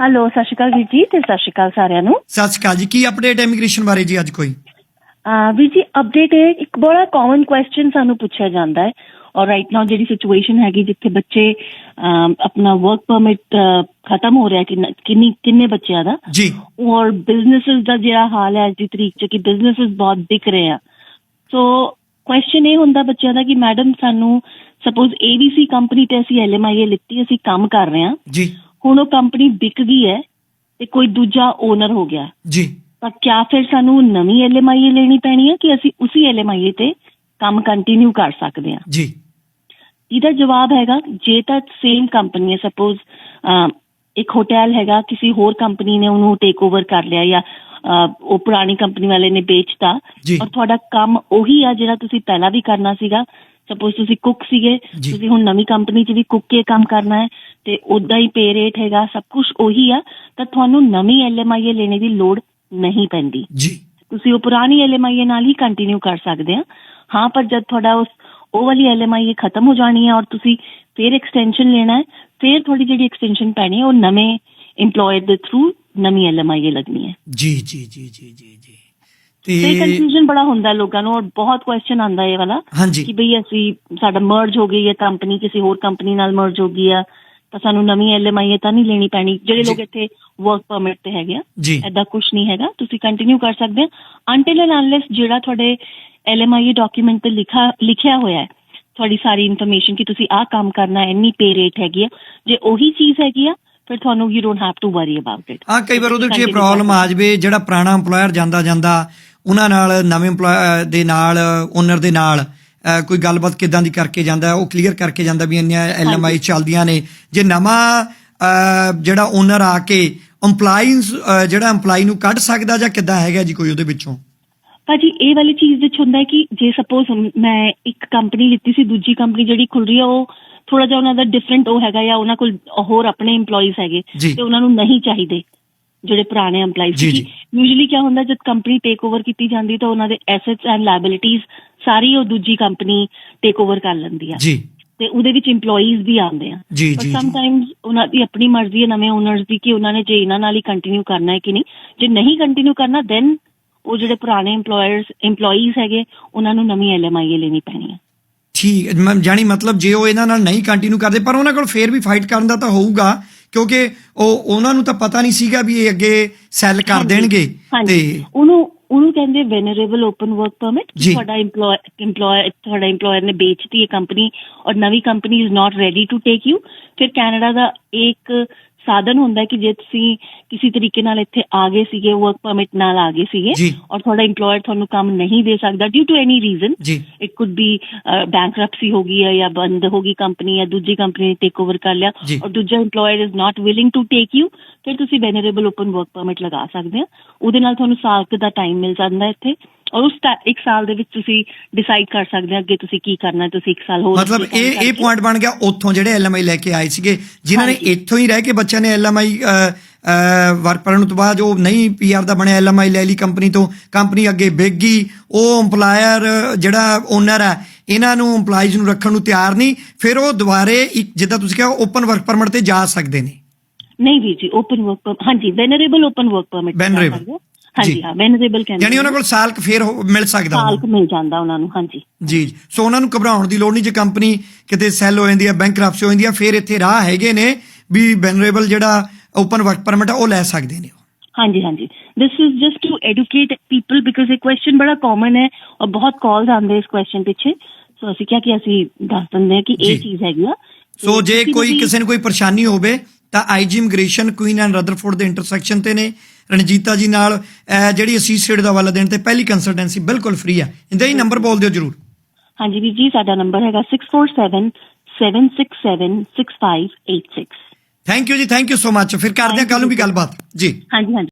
Hello ਸਤਿ ਸ਼੍ਰੀ ਅਕਾਲ ਵੀਰ ਜੀ ਤੇ ਸਤਿ ਸ਼੍ਰੀ ਅਕਾਲ ਸਾਰਿਆਂ ਨੂੰ। ਸਤਿ ਸ਼੍ਰੀ ਅਕਾਲ ਜੀ ਕੀ ਅਪਡੇਟ ਹੈ ਇਮੀਗ੍ਰੇਸ਼ਨ ਬਾਰੇ ਜੀ ਅੱਜ ਕੋਈ? ਅਹ ਵੀਰ ਜੀ ਅਪਡੇਟ ਹੈ ਇੱਕ ਬੜਾ ਕਾਮਨ ਕੁਐਸਚਨ ਸਾਨੂੰ ਪੁੱਛਿਆ ਜਾਂਦਾ ਹੈ। ਔਰ ਰਾਈਟ ਨਾਓ ਜਿਹੜੀ ਸਿਚੁਏਸ਼ਨ ਹੈਗੀ ਜਿੱਥੇ ਬੱਚੇ ਅਮ, ਆਪਣਾ ਵਰਕ ਪਰਮਿਟ ਖਤਮ ਹੋ ਰਿਹਾ ਕਿ ਕਿੰਨੀ ਕਿੰਨੇ ਬੱਚਿਆਂ ਦਾ। ਜੀ। ਔਰ ਬਿਜ਼ਨੈਸਸ ਦਾ ਜਿਹੜਾ ਹਾਲ ਹੈ ਅੱਜ ਦੀ ਤਰੀਕ 'ਚ ਕਿ ਬਿਜ਼ਨੈਸਸ ਬਹੁਤ ਦਿਖ ਰਹੇ ਆ। ਸੋ ਕੁਐਸਚਨ ਇਹ ਹੁੰਦਾ ਬੱਚਿਆਂ ਦਾ ਕਿ ਮੈਡਮ ਸਾਨੂੰ ਸਪੋਜ਼ ABC ਕੰਪਨੀ ਤੇ ਅਸੀਂ LMIA ਲਿੱਤੀ ਅਸੀਂ ਕੰਮ ਕਰ ਰਹੇ ਹਾਂ। ਜੀ। ਹੁਣ ਉਹ ਕੰਪਨੀ ਵਿਕ ਗਈ ਹੈ ਤੇ ਕੋਈ ਦੂਜਾ ਓਨਰ ਹੋ ਗਿਆ। ਜੀ। ਤਾਂ ਕਿਆ ਫਿਰ ਸਾਨੂੰ ਨਵੀਂ LMIA ਲੈਣੀ ਪੈਣੀ ਹੈ ਕਿ ਅਸੀਂ ਉਸੇ LMIA ਤੇ ਕੰਮ ਕੰਟੀਨਿਊ ਕਰ ਸਕਦੇ ਹਾਂ? ਜੀ। ਇਹਦਾ ਜਵਾਬ ਹੈਗਾ ਜੇ ਤਾਂ ਸੇਮ ਕੰਪਨੀ ਹੈ ਸਪੋਜ਼ ਇੱਕ ਹੋਟਲ ਹੈਗਾ ਕਿਸੇ ਹੋਰ ਕੰਪਨੀ ਨੇ ਉਹਨੂੰ ਟੇਕ ਓਵਰ ਕਰ ਲਿਆ ਜਾਂ ਉਹ ਪੁਰਾਣੀ ਕੰਪਨੀ ਵਾਲੇ ਨੇ ਵੇਚਤਾ। ਔਰ ਤੁਹਾਡਾ ਕੰਮ ਉਹੀ ਆ ਜਿਹੜਾ ਤੁਸੀਂ ਪਹਿਲਾਂ ਵੀ ਕਰਨਾ ਸੀਗਾ। ਸਪੋਜ਼ ਤੁਸੀਂ ਕੁੱਕ ਸੀਗੇ। ਤੁਸੀਂ ਹੁਣ ਨਵੀਂ ਕੰਪਨੀ 'ਚ ਵੀ ਕੁੱਕ ਕੇ ਕੰਮ ਕਰਨਾ ਹੈ। ਤੇ ਉਦਾਂ ਹੀ ਪੇ ਰੇਟ ਹੈਗਾ ਸਭ ਕੁਝ ਉਹੀ ਆ ਤਾਂ ਤੁਹਾਨੂੰ ਨਵੀਂ LMIA ਲੈਣੇ ਦੀ ਲੋੜ ਨਹੀਂ ਪੈਂਦੀ। ਜੀ। ਤੁਸੀਂ ਉਹ ਪੁਰਾਣੀ LMIA ਨਾਲ ਹੀ ਕੰਟੀਨਿਊ ਕਰ ਸਕਦੇ ਆ। ਹਾਂ ਪਰ ਜਦ ਤੁਹਾਡਾ ਉਸ ਉਹ ਵਾਲੀ LMIA ਖਤਮ ਹੋ ਜਾਣੀ ਹੈ ਔਰ ਤੁਸੀਂ ਫਿਰ ਐਕਸਟੈਂਸ਼ਨ ਲੈਣਾ ਹੈ ਫਿਰ ਤੁਹਾਡੀ ਜਿਹੜੀ ਐਕਸਟੈਂਸ਼ਨ ਪੈਣੀ ਹੈ ਉਹ ਨਵੇਂ EMPLOYER ਦੇ ਥਰੂ ਨਵੀਂ LMIA ਲੱਗਣੀ ਹੈ। ਜੀ ਜੀ ਜੀ ਜੀ ਜੀ ਜੀ। ਤੇ ਕਨਫਿਊਜ਼ਨ ਬੜਾ ਹੁੰਦਾ ਲੋਕਾਂ ਨੂੰ ਔਰ ਬਹੁਤ ਕੁਐਸਚਨ ਆਂਦਾ ਇਹ ਵਾਲਾ ਕਿ ਭਈ ਅਸੀਂ ਸਾਡਾ ਮਰਜ ਹੋ ਗਈ ਹੈ ਕੰਪਨੀ ਕਿਸੇ ਹੋਰ ਕੰਪਨੀ ਨਾਲ ਮਰਜ ਹੋ ਗਈ ਆ। ਤਾਂ ਸਾਨੂੰ ਨਵੀਂ LMIA ਤਾਂ ਨਹੀਂ ਲੈਣੀ ਪੈਣੀ ਜਿਹੜੇ ਲੋਕ। ਇੱਥੇ ਵਰਕ ਪਰਮਿਟ ਤੇ ਹੈਗੇ ਆ ਐਦਾਂ ਕੁਝ ਨਹੀਂ ਹੈਗਾ। ਤੁਸੀਂ ਕੰਟੀਨਿਊ ਕਰ ਸਕਦੇ ਹੋ। ਅੰਟਿਲ ਐਂਡ ਅਨਲੈਸ ਜਿਹੜਾ ਤੁਹਾਡੇ LMIA ਡਾਕੂਮੈਂਟ ਤੇ ਲਿਖਾ ਲਿਖਿਆ ਹੋਇਆ ਹੈ ਤੁਹਾਡੀ ਸਾਰੀ ਇਨਫੋਰਮੇਸ਼ਨ ਕਿ ਤੁਸੀਂ ਆਹ ਕੰਮ ਕਰਨਾ ਹੈ ਇੰਨੀ ਪੇ ਰੇਟ ਹੈਗੀ ਆ ਜੇ ਉਹੀ ਚੀਜ਼ ਹੈਗੀ ਆ ਫਿਰ ਤੁਹਾਨੂੰ you don't have to worry about it ਆ ਕਈ ਵਾਰ ਉਹਦੇ ਵਿੱਚ ਇਹ ਪ੍ਰੋਬਲਮ ਆ ਜਾਵੇ ਜਿਹੜਾ ਪੁਰਾਣਾ EMPLOYER ਜਾਂਦਾ ਜਾਂਦਾ ਉਹਨਾਂ ਨਾਲ ਨਵੇਂ EMPLOYER ਦੇ ਨਾਲ ਓਨਰ ਦੇ ਨਾਲ ਕੋਈ ਗੱਲਬਾਤ ਕਿਦਾਂ ਦੀ ਕਰਕੇ ਜਾਂਦਾ ਉਹ ਕਲੀਅਰ ਕਰਕੇ ਜਾਂਦਾ ਵੀ ਇੰਨੀਆਂ ਐਲਐਮਆਈ ਚੱਲਦੀਆਂ ਨੇ। ਜੇ ਨਵਾਂ ਜਿਹੜਾ ਓਨਰ ਆ ਕੇ EMPLOYEES ਜਿਹੜਾ EMPLOYE ਨੂੰ ਕੱਢ ਸਕਦਾ ਜਾਂ ਕਿੱਦਾਂ ਹੈਗਾ ਜੀ ਕੋਈ ਉਹਦੇ ਵਿੱਚੋਂ? ਭਾਜੀ ਇਹ ਵਾਲੀ ਚੀਜ਼ ਵਿੱਚ ਹੁੰਦਾ ਹੈ ਕਿ ਜੇ ਸਪੋਜ਼ ਮੈਂ ਇੱਕ ਕੰਪਨੀ ਲਿੱਤੀ ਸੀ ਦੂਜੀ ਕੰਪਨੀ ਜਿਹੜੀ ਖੁੱਲ ਰਹੀ ਆ ਉਹ ਥੋੜਾ ਜਿਹਾ ਉਹਨਾਂ ਦਾ ਡਿਫਰੈਂਟ ਉਹ ਹੈਗਾ ਜਾਂ ਉਹਨਾਂ ਕੋਲ ਹੋਰ ਆਪਣੇ EMPLOYEES ਹੈਗੇ। ਤੇ ਉਹਨਾਂ ਨੂੰ ਨਹੀਂ ਚਾਹੀਦੇ। ਜਿਹੜੇ ਪੁਰਾਣੇ EMPLOYEES ਜੀ, ਸੀ ਜੀ। ਯੂਜੂਲੀ ਕੀ ਹੁੰਦਾ ਜਦ ਕੰਪਨੀ ਟੇਕ ਓਵਰ ਕੀਤੀ ਜਾਂਦੀ ਤਾਂ ਉਹਨਾਂ ਦੇ ਐਸੈਟਸ ਐਂਡ ਲਾਇਬਿਲਿਟੀਜ਼ ਸਾਰੀ ਉਹ ਦੂਜੀ ਕੰਪਨੀ ਟੇਕ ਓਵਰ ਕਰ ਲੈਂਦੀ ਆ। ਜੀ। ਤੇ ਉਹਦੇ ਵਿੱਚ EMPLOYEES ਵੀ ਆਉਂਦੇ ਆ। ਜੀ ਪਰ ਜੀ ਸਮਟਾਈਮਸ ਉਹਨਾਂ ਦੀ ਆਪਣੀ ਮਰਜ਼ੀ ਹੈ ਨਵੇਂ ਓਨਰਸ ਦੀ ਕਿ ਉਹਨਾਂ ਨੇ ਜੇ ਇਹਨਾਂ ਨਾਲ ਹੀ ਕੰਟੀਨਿਊ ਕਰਨਾ ਹੈ ਕਿ ਨਹੀਂ। ਜੇ ਨਹੀਂ ਕੰਟੀਨਿਊ ਕਰਨਾ ਦੈਨ ਉਹ ਜਿਹੜੇ ਪੁਰਾਣੇ EMPLOYERS EMPLOYEES ਹੈਗੇ ਉਹਨਾਂ ਨੂੰ ਨਵੀਂ LMIA ਲੈਣੀ ਪੈਣੀ ਹੈ ਠੀਕ ਜਾਣੀ ਮਤਲਬ ਜੇ ਉਹ ਇਹਨਾਂ ਨਾਲ ਨਹੀਂ ਕੰਟੀਨਿਊ ਕਰਦੇ ਪਰ ਉਹਨਾਂ ਕੋਲ ਫੇਰ ਵੀ ਫਾਈਟ ਕਰਨ ਦਾ ਤਾਂ ਹੋਊਗਾ। ਕਿਉਂਕਿ ਉਹ ਉਹਨਾਂ ਨੂੰ ਤਾਂ ਪਤਾ ਨਹੀਂ ਸੀਗਾ ਵੀ ਇਹ ਅੱਗੇ ਸੈੱਲ ਕਰ ਦੇਣਗੇ। ਹਾਂਜੀ। ਉਹਨੂੰ ਉਹਨੂੰ ਕਹਿੰਦੇ ਵੈਨਰੇਬਲ ਓਪਨ ਵਰਕ ਪਰਮਿਟ। ਤੁਹਾਡਾ EMPLOY EMPLOYER ਤੁਹਾਡਾ EMPLOYER ਨੇ ਵੇਚਤੀ ਹੈ ਕੰਪਨੀ ਔਰ ਨਵੀਂ company is not ready to take you ਫਿਰ ਕੈਨੇਡਾ ਦਾ ਇੱਕ ਸਾਧਨ ਹੁੰਦਾ ਕਿ ਜੇ ਤੁਸੀਂ ਕਿਸੇ ਤਰੀਕੇ ਨਾਲ ਇੱਥੇ ਆ ਗਏ ਸੀਗੇ ਵਰਕ ਪਰਮਿਟ ਨਾਲ ਆ ਗਏ ਸੀਗੇ। ਔਰ ਤੁਹਾਡਾ EMPLOYER ਤੁਹਾਨੂੰ ਕੰਮ ਨਹੀਂ ਦੇ ਸਕਦਾ due to any reason it could be bankruptcy ਹੋ ਗਈ ਹੈ ਜਾਂ ਬੰਦ ਹੋ ਗਈ ਕੰਪਨੀ ਜਾਂ ਦੂਜੀ ਕੰਪਨੀ ਨੇ ਟੇਕ ਓਵਰ ਕਰ ਲਿਆ। ਔਰ ਦੂਜਾ EMPLOYER is not willing to take you ਫਿਰ ਤੁਸੀਂ ਵੈਨਰੇਬਲ ਓਪਨ ਵਰਕ ਪਰਮਿਟ ਲਗਾ ਸਕਦੇ ਹੋ ਉਹਦੇ ਨਾਲ ਤੁਹਾਨੂੰ ਸਾਲ ਦਾ ਟਾਈਮ ਮਿਲ ਜਾਂਦਾ ਇੱਥੇ ਉਸ ਤਾ- ਇੱਕ ਸਾਲ ਦੇ ਵਿੱਚ ਤੁਸੀਂ ਡਿਸਾਈਡ ਕਰ ਸਕਦੇ ਹੋ ਅੱਗੇ ਤੁਸੀਂ ਕੀ ਕਰਨਾ ਹੈ ਤੁਸੀਂ ਇੱਕ ਸਾਲ ਹੋਰ ਮਤਲਬ ਇਹ ਇਹ ਪੁਆਇੰਟ ਬਣ ਗਿਆ ਉੱਥੋਂ ਜਿਹੜੇ ਐਲਐਮਆਈ ਲੈ ਕੇ ਆਏ ਸੀਗੇ ਜਿਨ੍ਹਾਂ ਨੇ। ਇੱਥੋਂ ਹੀ ਰਹਿ ਕੇ ਬੱਚਿਆਂ ਨੇ ਐਲਐਮਆਈ ਵਰਕ ਪਰਨ ਤੋਂ ਬਾਅਦ ਉਹ ਨਹੀਂ ਪੀਆਰ ਦਾ ਬਣਿਆ ਐਲਐਮਆਈ ਲੈ ਲਈ ਕੰਪਨੀ ਤੋਂ ਕੰਪਨੀ ਅੱਗੇ ਵਿਕ ਗਈ ਉਹ EMPLOYER ਜਿਹੜਾ ਓਨਰ ਹੈ ਇਹਨਾਂ ਨੂੰ EMPLOYEES ਨੂੰ ਰੱਖਣ ਨੂੰ ਤਿਆਰ ਨਹੀਂ ਫਿਰ ਉਹ ਦੁਬਾਰੇ ਜਿੱਦਾਂ ਤੁਸੀਂ ਕਿਹਾ ਓਪਨ ਵਰਕ ਪਰਮਿਟ ਤੇ ਜਾ ਸਕਦੇ ਨੇ। ਨਹੀਂ ਵੀ ਜੀ ਓਪਨ ਵਰਕ ਹਾਂਜੀ vulnerable open work permit Venerable, ਹਾਂਜੀ। ਹਾਂ ਵੈਨਰੇਬਲ ਕਹਿੰਦੇ ਯਾਨੀ ਉਹਨਾਂ ਕੋਲ ਸਾਲ ਕੁ ਫੇਰ ਹੋ- ਮਿਲ ਸਕਦਾ ਸਾਲ ਉਹਨਾਂ ਕੁ ਮਿਲ ਜਾਂਦਾ ਉਹਨਾਂ ਨੂੰ ਹਾਂਜੀ। ਜੀ ਜੀ। ਸੋ ਉਹਨਾਂ ਨੂੰ ਘਬਰਾਉਣ ਦੀ ਲੋੜ ਨਹੀਂ ਜੇ ਕੰਪਨੀ ਕਿਤੇ ਸੈੱਲ ਹੋ ਜਾਂਦੀ ਹੈ ਬੈਂਕਰਪਸੀ ਹੋ ਜਾਂਦੀ ਹੈ ਫਿਰ ਇੱਥੇ ਰਾਹ ਹੈਗੇ ਨੇ ਵੀ ਵੈਨਰੇਬਲ ਜਿਹੜਾ ਓਪਨ ਵਰਕ ਪਰਮਿਟ ਆ ਉਹ ਲੈ ਸਕਦੇ ਨੇ ਹਾਂਜੀ ਹਾਂਜੀ। This is just to educate people because ਇਹ ਕੁਐਸਚਨ ਬੜਾ ਕਾਮਨ ਹੈ ਔਰ ਬਹੁਤ ਕਾਲਸ ਆਉਂਦੇ ਇਸ ਕੁਐਸਚਨ ਪਿੱਛੇ। ਸੋ ਅਸੀਂ ਕਿਹਾ ਕਿ ਅਸੀਂ ਦੱਸ ਦਿੰਦੇ ਹਾਂ ਕਿ ਜੀ। ਇਹ ਚੀਜ਼ ਹੈਗੀ ਆ। ਸੋ ਜੇ ਕੋਈ ਕਿਸੇ ਨੂੰ ਕੋਈ ਪਰੇਸ਼ਾਨੀ ਹੋਵੇ ਤਾਂ IG immigration Queen and Rutherford ਦੇ ਇੰਟਰਸੈਕਸ਼ਨ ਤੇ ਨੇ। ਰਣਜੀਤਾ ਜੀ ਨਾਲ ਜਿਹੜੀ ਅਸੀਸਟਡ ਦਾ ਵਾਲਾ ਦੇਣ ਤੇ ਪਹਿਲੀ ਕੰਸਲਟੈਂਸੀ ਬਿਲਕੁਲ ਫ੍ਰੀ ਹੈ ਇਹਦਾ ਹੀ ਨੰਬਰ ਬੋਲ ਦਿਓ ਜਰੂਰ। ਹਾਂਜੀ ਵੀਰ ਜੀ ਸਾਡਾ ਨੰਬਰ ਹੈਗਾ 6477 767 6586 ਥੈਂਕ ਯੂ ਜੀ ਥੈਂਕ ਯੂ ਸੋ ਮਚ ਫਿਰ ਕਰਦੇ ਹਾਂ ਕੱਲ ਨੂੰ ਵੀ ਗੱਲਬਾਤ। ਜੀ। ਹਾਂਜੀ ਹਾਂਜੀ।